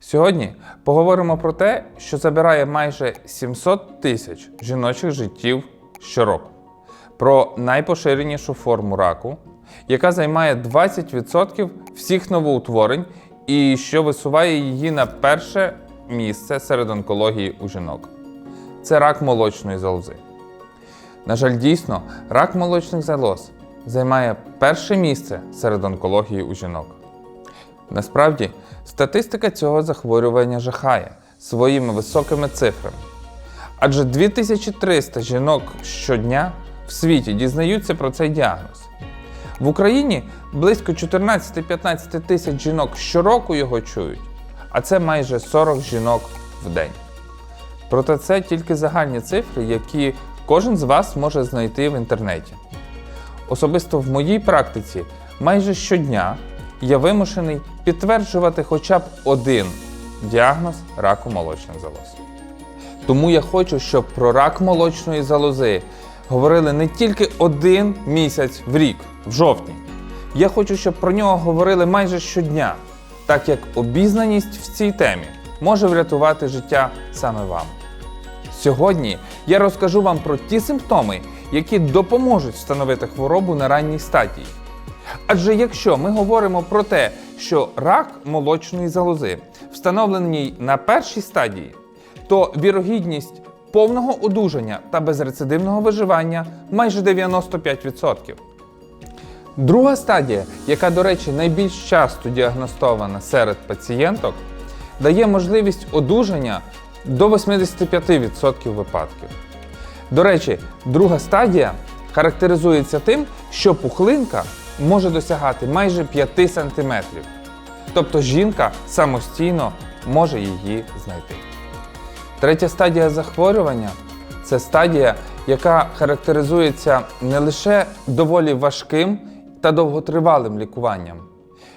Сьогодні поговоримо про те, що забирає майже 700 тисяч жіночих життів щороку, про найпоширенішу форму раку, яка займає 20% всіх новоутворень і що висуває її на перше місце серед онкології у жінок. Це рак молочної залози. На жаль, дійсно, рак молочних залоз займає перше місце серед онкології у жінок. Насправді, статистика цього захворювання жахає своїми високими цифрами. Адже 2300 жінок щодня в світі дізнаються про цей діагноз. В Україні близько 14-15 тисяч жінок щороку його чують, а це майже 40 жінок в день. Проте це тільки загальні цифри, які кожен з вас може знайти в інтернеті. Особисто в моїй практиці майже щодня я вимушений підтверджувати хоча б один діагноз раку молочних залоз. Тому я хочу, щоб про рак молочної залози говорили не тільки один місяць в рік, в жовтні. Я хочу, щоб про нього говорили майже щодня, так як обізнаність в цій темі може врятувати життя саме вам. Сьогодні я розкажу вам про ті симптоми, які допоможуть встановити хворобу на ранній стадії. Адже якщо ми говоримо про те, що рак молочної залози встановлений на першій стадії, то вірогідність повного одужання та безрецидивного виживання майже 95%. Друга стадія, яка, до речі, найбільш часто діагностована серед пацієнток, дає можливість одужання до 85% випадків. До речі, друга стадія характеризується тим, що пухлинка може досягати майже 5 см. Тобто жінка самостійно може її знайти. Третя стадія захворювання це стадія, яка характеризується не лише доволі важким та довготривалим лікуванням.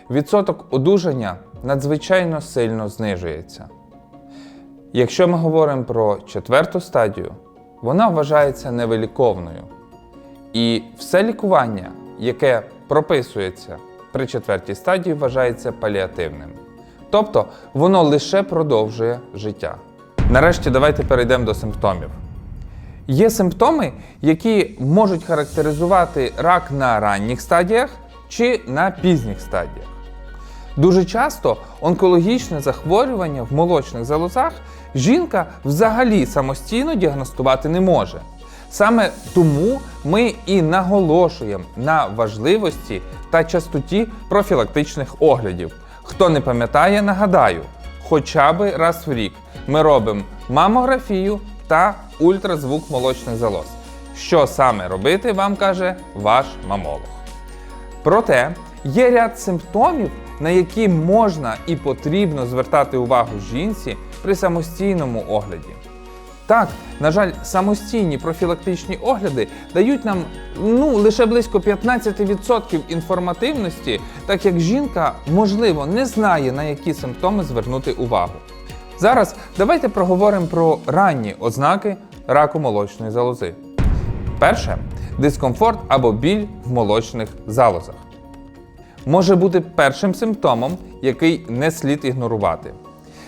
Відсоток одужання надзвичайно сильно знижується. Якщо ми говоримо про четверту стадію, вона вважається невиліковною. І все лікування, яке прописується при четвертій стадії, вважається паліативним. Тобто воно лише продовжує життя. Нарешті давайте перейдемо до симптомів. Є симптоми, які можуть характеризувати рак на ранніх стадіях чи на пізніх стадіях. Дуже часто онкологічне захворювання в молочних залозах жінка взагалі самостійно діагностувати не може. Саме тому ми і наголошуємо на важливості та частоті профілактичних оглядів. Хто не пам'ятає, нагадаю, хоча б раз в рік ми робимо мамографію та ультразвук молочних залоз. Що саме робити, вам каже ваш мамолог. Проте є ряд симптомів, на які можна і потрібно звертати увагу жінці при самостійному огляді. Так, на жаль, самостійні профілактичні огляди дають нам ну, лише близько 15% інформативності, так як жінка, можливо, не знає, на які симптоми звернути увагу. Зараз давайте проговоримо про ранні ознаки раку молочної залози. Перше дискомфорт або біль в молочних залозах. Може бути першим симптомом, який не слід ігнорувати.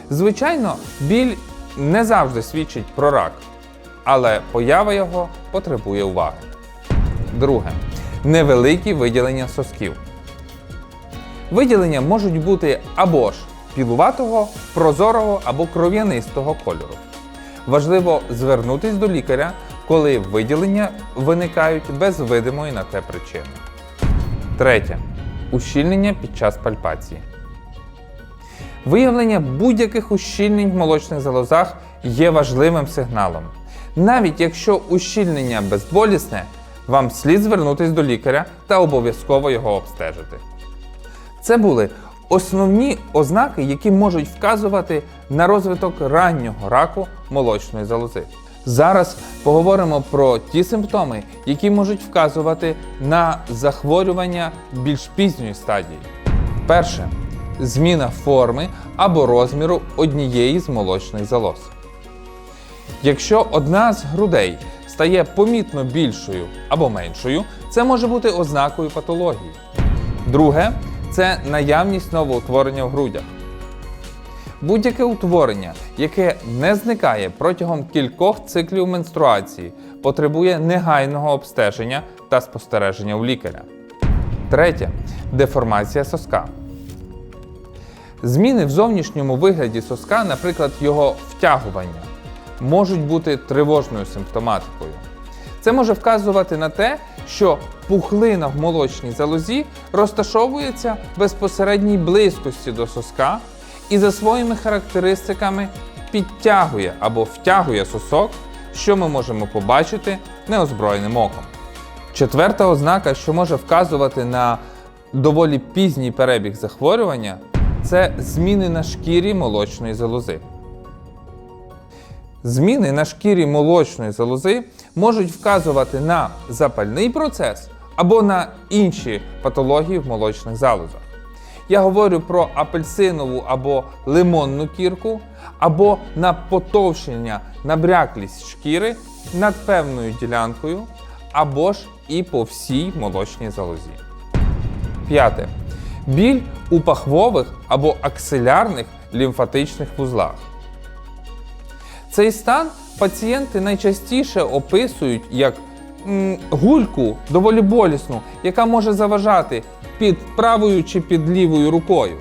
Звичайно, біль не завжди свідчить про рак, але поява його потребує уваги. Друге невеликі виділення сосків. Виділення можуть бути або ж пілуватого, прозорого або кров'янистого кольору. Важливо звернутись до лікаря, коли виділення виникають без видимої на те причини. Третє. Ущільнення під час пальпації. Виявлення будь-яких ущільнень в молочних залозах є важливим сигналом. Навіть якщо ущільнення безболісне, вам слід звернутися до лікаря та обов'язково його обстежити. Це були основні ознаки, які можуть вказувати на розвиток раннього раку молочної залози. Зараз поговоримо про ті симптоми, які можуть вказувати на захворювання більш пізньої стадії. Перше зміна форми або розміру однієї з молочних залоз. Якщо одна з грудей стає помітно більшою або меншою, це може бути ознакою патології. Друге це наявність новоутворення в грудях. Будь-яке утворення, яке не зникає протягом кількох циклів менструації, потребує негайного обстеження та спостереження у лікаря. Третє деформація соска. Зміни в зовнішньому вигляді соска, наприклад, його втягування, можуть бути тривожною симптоматикою. Це може вказувати на те, що пухлина в молочній залозі розташовується в безпосередній близькості до соска і за своїми характеристиками підтягує або втягує сосок, що ми можемо побачити неозброєним оком. Четверта ознака, що може вказувати на доволі пізній перебіг захворювання, це зміни на шкірі молочної залози. Зміни на шкірі молочної залози можуть вказувати на запальний процес або на інші патології в молочних залозах. Я говорю про апельсинову або лимонну кірку, або на потовщення, набряклість шкіри над певною ділянкою, або ж і по всій молочній залозі. П'яте. Біль у пахвових або аксилярних лімфатичних вузлах. Цей стан пацієнти найчастіше описують як гульку доволі болісну, яка може заважати під правою чи під лівою рукою.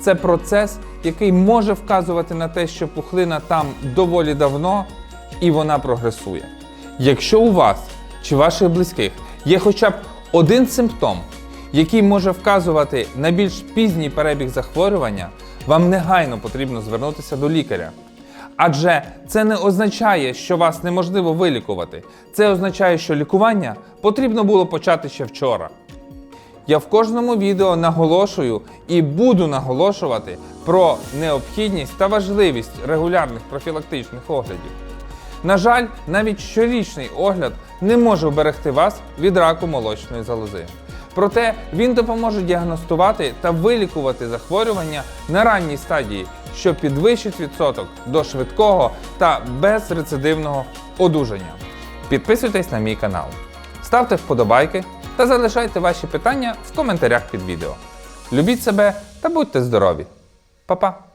Це процес, який може вказувати на те, що пухлина там доволі давно і вона прогресує. Якщо у вас чи ваших близьких є хоча б один симптом, який може вказувати на більш пізній перебіг захворювання, вам негайно потрібно звернутися до лікаря. Адже це не означає, що вас неможливо вилікувати. Це означає, що лікування потрібно було почати ще вчора. Я в кожному відео наголошую і буду наголошувати про необхідність та важливість регулярних профілактичних оглядів. На жаль, навіть щорічний огляд не може вберегти вас від раку молочної залози. Проте він допоможе діагностувати та вилікувати захворювання на ранній стадії, що підвищить відсоток до швидкого та безрецидивного одужання. Підписуйтесь на мій канал, ставте вподобайки та залишайте ваші питання в коментарях під відео. Любіть себе та будьте здорові! Па-па!